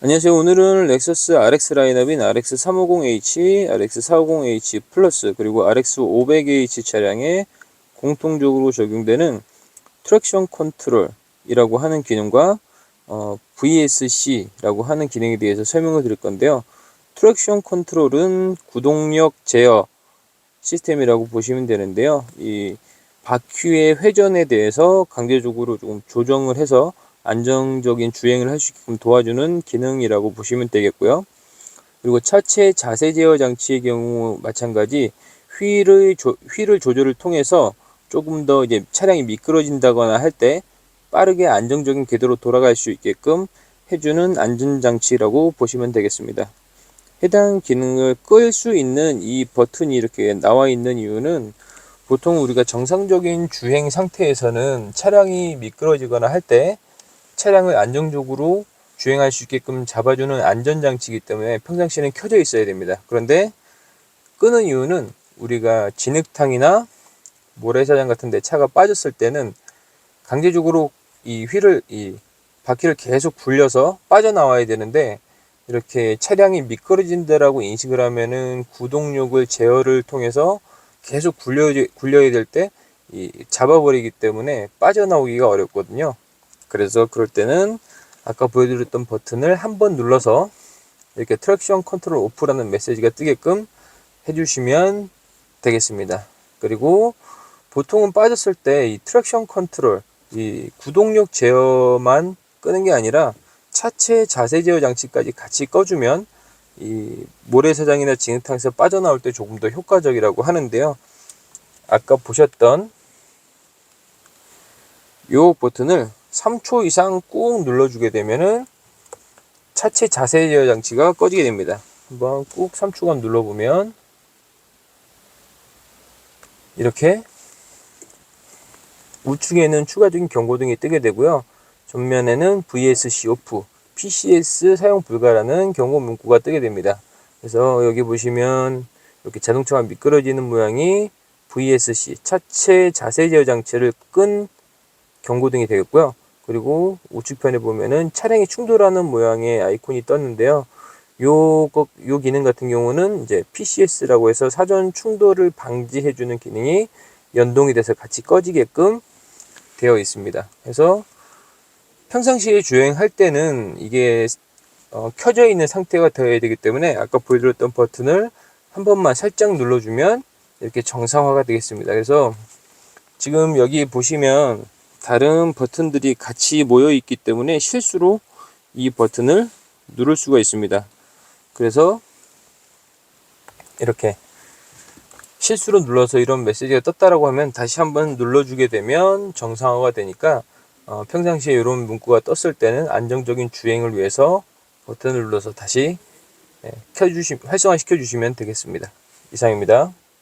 안녕하세요. 오늘은 렉서스 RX 라인업인 RX350H, RX450H 플러스 그리고 RX500H 차량에 공통적으로 적용되는 트랙션 컨트롤이라고 하는 기능과 어, VSC라고 하는 기능에 대해서 설명을 드릴 건데요. 트랙션 컨트롤은 구동력 제어 시스템이라고 보시면 되는데요. 이 바퀴의 회전에 대해서 강제적으로 조금 조정을 해서 안정적인 주행을 할 수 있게끔 도와주는 기능이라고 보시면 되겠고요. 그리고 차체 자세 제어 장치의 경우 마찬가지 휠의 조, 휠을 조절을 통해서 조금 더 이제 차량이 미끄러진다거나 할 때 빠르게 안정적인 궤도로 돌아갈 수 있게끔 해주는 안전 장치라고 보시면 되겠습니다. 해당 기능을 끌 수 있는 이 버튼이 이렇게 나와 있는 이유는 보통 우리가 정상적인 주행 상태에서는 차량이 미끄러지거나 할 때 차량을 안정적으로 주행할 수 있게끔 잡아주는 안전장치이기 때문에 평상시에는 켜져 있어야 됩니다. 그런데 끄는 이유는 우리가 진흙탕이나 모래사장 같은 데 차가 빠졌을 때는 강제적으로 이 휠을 이 바퀴를 계속 굴려서 빠져나와야 되는데 이렇게 차량이 미끄러진다라고 인식을 하면은 구동력을 제어를 통해서 계속 굴려 굴려야 될때이 잡아버리기 때문에 빠져나오기가 어렵거든요. 그래서 그럴 때는 아까 보여드렸던 버튼을 한 번 눌러서 이렇게 트랙션 컨트롤 오프라는 메시지가 뜨게끔 해주시면 되겠습니다. 그리고 보통은 빠졌을 때 이 트랙션 컨트롤, 이 구동력 제어만 끄는 게 아니라 차체 자세 제어 장치까지 같이 꺼주면 이 모래사장이나 진흙탕에서 빠져나올 때 조금 더 효과적이라고 하는데요. 아까 보셨던 요 버튼을 3초 이상 꾹 눌러주게 되면은 차체 자세 제어 장치가 꺼지게 됩니다. 한번 꾹 3초간 눌러보면 이렇게 우측에는 추가적인 경고등이 뜨게 되고요. 전면에는 VSC 오프, PCS 사용 불가라는 경고 문구가 뜨게 됩니다. 그래서 여기 보시면 이렇게 자동차가 미끄러지는 모양이 VSC 차체 자세 제어 장치를 끈 경고등이 되겠고요. 그리고 우측편에 보면은 차량이 충돌하는 모양의 아이콘이 떴는데요. 요, 요 기능 같은 경우는 이제 PCS라고 해서 사전 충돌을 방지해주는 기능이 연동이 돼서 같이 꺼지게끔 되어 있습니다. 그래서 평상시에 주행할 때는 이게 어, 켜져 있는 상태가 되어야 되기 때문에 아까 보여드렸던 버튼을 한 번만 살짝 눌러주면 이렇게 정상화가 되겠습니다. 그래서 지금 여기 보시면 다른 버튼들이 같이 모여 있기 때문에 실수로 이 버튼을 누를 수가 있습니다. 그래서 이렇게 실수로 눌러서 이런 메시지가 떴다라고 하면 다시 한번 눌러주게 되면 정상화가 되니까 어, 평상시에 이런 문구가 떴을 때는 안정적인 주행을 위해서 버튼을 눌러서 다시 예, 켜주시 활성화 시켜 주시면 되겠습니다. 이상입니다.